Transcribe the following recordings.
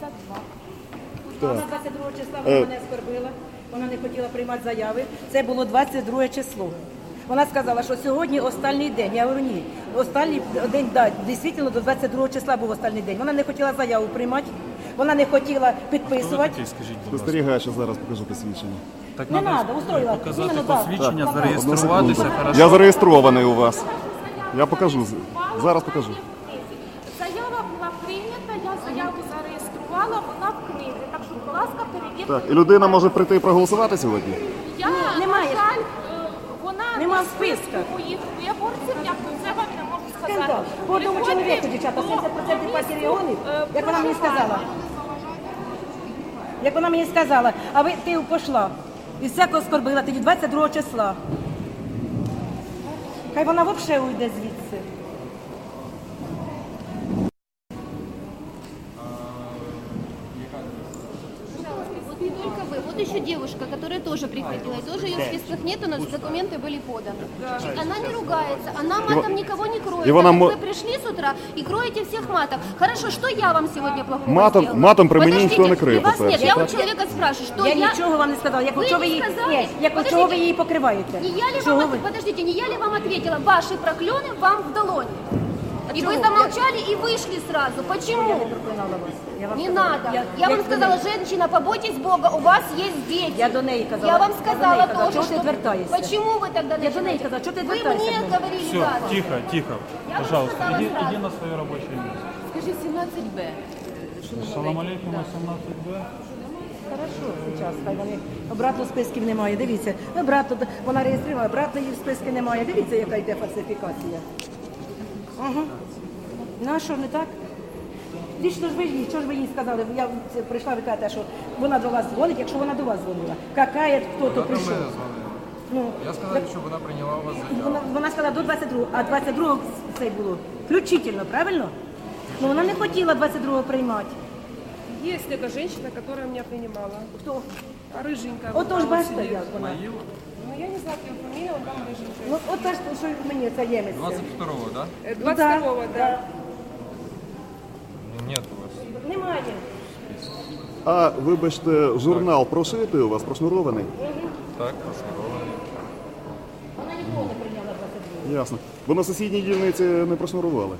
52. Вона 22 числа вона мене скорбила, вона не хотіла приймати заяви. Це було 22 число. Вона сказала, що сьогодні останній день. Я говорю, ні, останній день, да, дійсно, до 22 числа був останній день. Вона не хотіла заяву приймати, вона не хотіла підписувати. Скажіть, будь ласка. Спостерігаю, що зараз покажу посвідчення. Так Не надо надо, устроила. показати Іменно так. посвідчення, Так. зареєструватися, хорошо. Я зареєстрований у вас. Я покажу. Зараз покажу. Заява була прийнята, я заяву зареєструвала, вона в книзі. Так що, будь ласка, перевірте. Так, і людина може прийти і проголосувати сьогодні? Я, Ні, немає. на жаль, е, вона Нема не в списках. моїх виборців, як то це вам не можу сказати. Скандал. По одному Приходьте чоловіку, дівчата, до 70% партії регіонів, е, як вона мені проживання. сказала. Як вона мені сказала, а ви ти пішла. І всякого скорбила тоді 22 числа. Хай вона взагалі уйде звідси. Вот не только вы, вот еще девушка, которая тоже приходила, и тоже ее в списках нету, но документы были поданы. Она не ругается, она матом никого не кроет. Ивана Так Мо- Вы пришли с утра и кроете всех матом. Хорошо, что я вам сегодня плохого Матом- сделала? матом при мені Подождите, ніхто не криє, и вас нет, по-перше, я у так? человека спрашиваю, что Я я... нічого вам не сказала. Як Ви чого ви не її, сказали? ні, як Подождите. чого ви її покриваєте? Не я ли Чого вам, ви? от- подождите, не я ли вам ответила, ваши проклёны вам в долоне? И чего? вы замолчали и вышли сразу. Почему? Я не проклинала вас. Я вам Не сказала. надо. Я- Я, вам як до сказала, неї. женщина, побойтесь Бога, у вас есть дети. Я до неї казала. Я вам до сказала неї казала, тоже, чого ти что... відвертаєшся? Почему вы тогда Я до неї начинаете? казала, чого ти Вы відвертаєшся мне від мене? говорили Все, да. тихо, тихо. Я вам Пожалуйста, сказала иди, сразу. иди на свое рабочее место. Скажи 17Б. Салам алейкум, 18Б. Хорошо, зараз хай вони обратно списків немає. Дивіться, обратно вона реєструє, обратно її в списки немає. Дивіться, яка йде фальсифікація. Ага. Ну а що, не так? Лічно ж ви їй, що ж ви їй сказали? Я прийшла, ви кажете, що вона до вас дзвонить, якщо вона до вас дзвонила. Какая, хто то прийшов? Ну, Я сказав, що вона прийняла у вас заяву. вона, вона сказала до 22, а 22 це було включительно, правильно? Ну вона не хотіла 22 приймати. Есть эта женщина, которая меня принимала. Хто? Рыженькая. Отож бачите, як вона. Ну, я не знаю, как фамилия, он там рыженькая. Ну, от теж, що мені це ємець. 22-го, да? Э, Ну, 22-го, да. да. Нет у вас. Немає. А, вибачте, журнал прошитий у вас, прошнурований? Так, пошли. Вона ніколи не прийняла 22. Ясно. Бо на сусідній дільниці не прошнурували.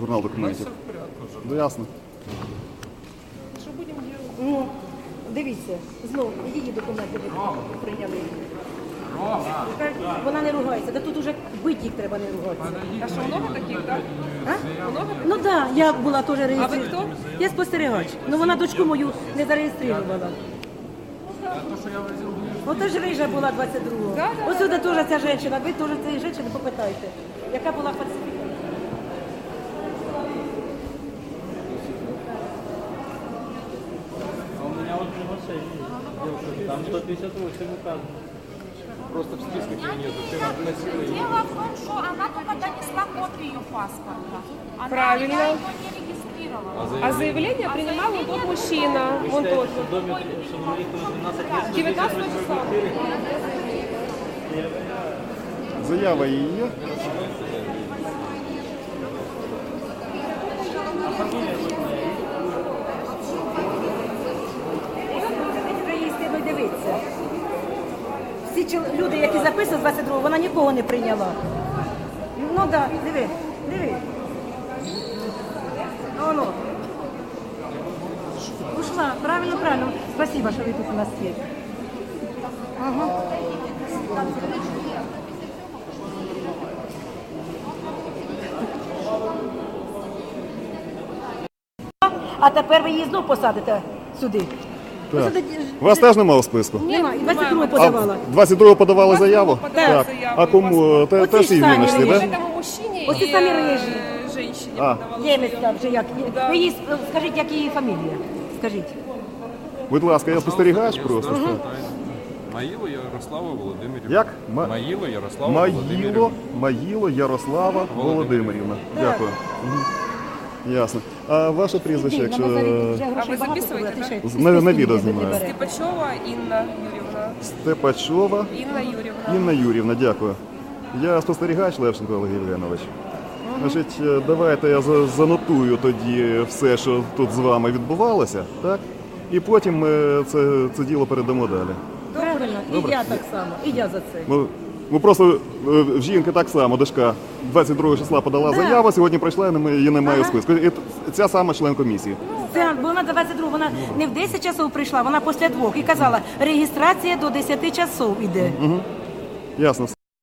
Журнал документів. Все в порядку вже. Ну, ясно. Что будем делать? Ну, дивіться, знову її документи ви прийняли. Вона не ругається, да тут уже бити їх треба не ругатися. А что, много таких, да? А? Много? Ну так, да, я була теж реєстрована. хто? Я спостерігач. Ну вона дочку мою не зареєструвала. Ото ж рижа була 22-го. Да, да, Ось сюди теж ця жінка, ви теж цієї жінки попитайте, яка була фальсифікація. А у меня вот приглашение. Девушка, там 158 указано. Просто в списках ее нету. Ты носила ее. Дело в том, что она только донесла копию паспорта. Она, Правильно. Я его не регистрировала. А заявление принимал вот тот мужчина. Вон тот. В доме, чтобы у них было 12 лет. 19 числа. Заява її є. Вже Які записували 22-го, вона нікого не прийняла. Ну так, да, диви, диви. Ну, Воно. Ушла, правильно, правильно. Спасибо, що ви тут у нас є. Ага. А тепер ви її знов посадите сюди. Так. Ось сюди- Вас теж немає у списку? Нема, і 22 А подавала. 22-го подавали заяву? подала Так. заяву, А кому? Те- Оці Теж ж її самі винайшли, рижі. так? Этому мужчине Вот и и сами э, рыжие. женщине А. подавала Ємець заяву. там вже як. Ви їй с- скажіть, як її фамілія? Скажіть. Будь ласка, я спостерігач Я просто. знаю. Маїло Ярослава Володимирівна. Як? Ма- Маїло Ярослава Маїло, Володимирівна. Маїло Ярослава Володимирівна. Дякую. Мгм. Ясно. А ваше прізвище, якщо Назарі, вже А ви записуєте, ще На- на відео знімаю. береш. Степачева Інна Юрівна. Степачова Інна Юрівна. Інна Юрівна, дякую. Я спостерігач Левченко Олег Євгенович. Значить, е, давайте я за- занотую тоді все, що тут з вами відбувалося, так? І потім ми це, це діло передамо далі. Правильно, і я так само, і я за це. Ми, ми просто жінка в жінки так само, дошка 22 числа подала Да. заяву, сьогодні прийшла, і її немає в списку. І ця сама член комісії. Це, бо вона до 22, вона не в 10 часов прийшла, вона після двох і казала, реєстрація до 10 часов іде. Ясно.